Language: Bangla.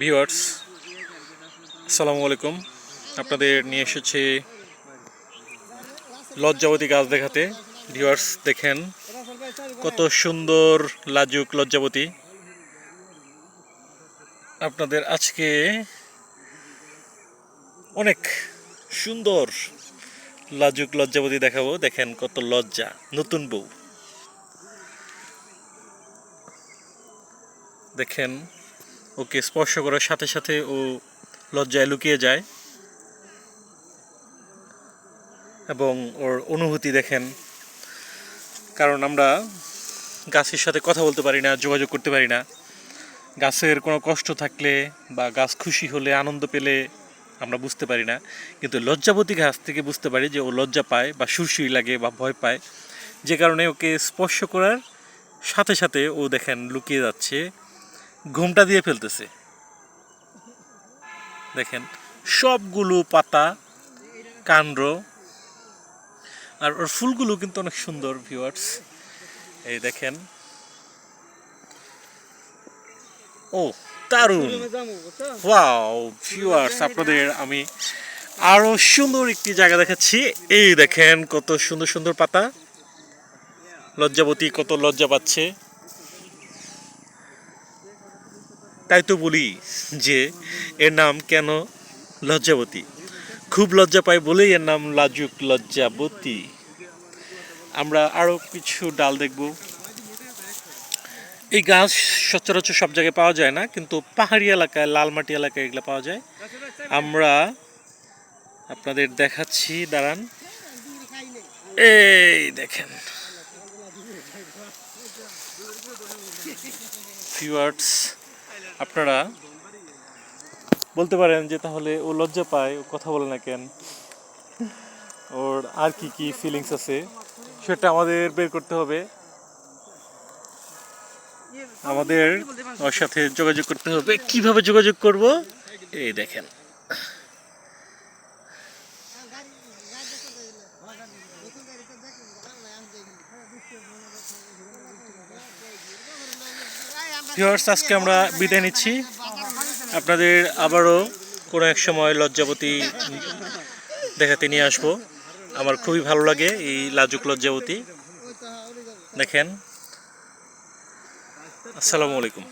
ভিউয়ার্স, আসসালামু আলাইকুম। আপনাদের নিয়ে এসেছে লজ্জাবতী গাছ দেখাতে। ভিউয়ার্স, দেখেন কত সুন্দর, লাজুক লজ্জাবতী। আপনাদের আজকে অনেক সুন্দর, লাজুক লজ্জাবতী দেখাবো। দেখেন কত লজ্জা, নতুন বউ। দেখেন ওকে স্পর্শ করার সাথে সাথে ও লজ্জায় লুকিয়ে যায়। এবং ওর অনুভূতি দেখেন। কারণ আমরা গাছের সাথে কথা বলতে পারি না, যোগাযোগ করতে পারি না। গাছের কোনো কষ্ট থাকলে বা গাছ খুশি হলে, আনন্দ পেলে আমরা বুঝতে পারি না। কিন্তু লজ্জাবতী গাছ থেকে বুঝতে পারি যে ও লজ্জা পায় বা সুরসুরি লাগে বা ভয় পায়। যে কারণে ওকে স্পর্শ করার সাথে সাথে ও দেখেন লুকিয়ে যাচ্ছে। ঘুমটা দিয়ে ফেলতেছে। দেখেন, সবগুলো পাতা, কাণ্ড, আর ওর ফুলগুলো কিন্তু অনেক সুন্দর ভিউয়ার্স এই দেখেন। ও, দারুণ। ওয়াও আপনাদের আমি আরও সুন্দর একটি জায়গা দেখাচ্ছি। এই দেখেন কত সুন্দর সুন্দর পাতা। লজ্জাবতী কত লজ্জা পাচ্ছে। তাই তো বলি যে এর নাম কেন লজ্জাবতী? খুব লজ্জা পাই বলেই এর নাম লাজুক লজ্জাবতী। আমরা আরও কিছু ডাল দেখব। এই গাছ সচরাচর সব জায়গায় পাওয়া যায় না, কিন্তু পাহাড়ি এলাকায় লাল মাটি এলাকায় এগুলো পাওয়া যায়। আমরা আপনাদের দেখাচ্ছি, দাঁড়ান। এই দেখেন। ভিউয়ার্স আপনারা বলতে পারেন যে তাহলে ও লজ্জা পায়, ও কথা বলে না কেন? ওর আর কি কি ফিলিংস আছে? সেটা আমাদের বের করতে হবে। আমাদের ওর সাথে যোগাযোগ করতে হবে। কীভাবে যোগাযোগ করব? এই দেখেন। ভিউয়ার্স আজকে আমরা বিদায় নিচ্ছি। আপনাদের আবারও কোনো এক সময় লজ্জাবতী দেখাতে নিয়ে আসব। আমার খুবই ভালো লাগে এই লাজুক লজ্জাবতী। দেখেন। আসসালামু আলাইকুম।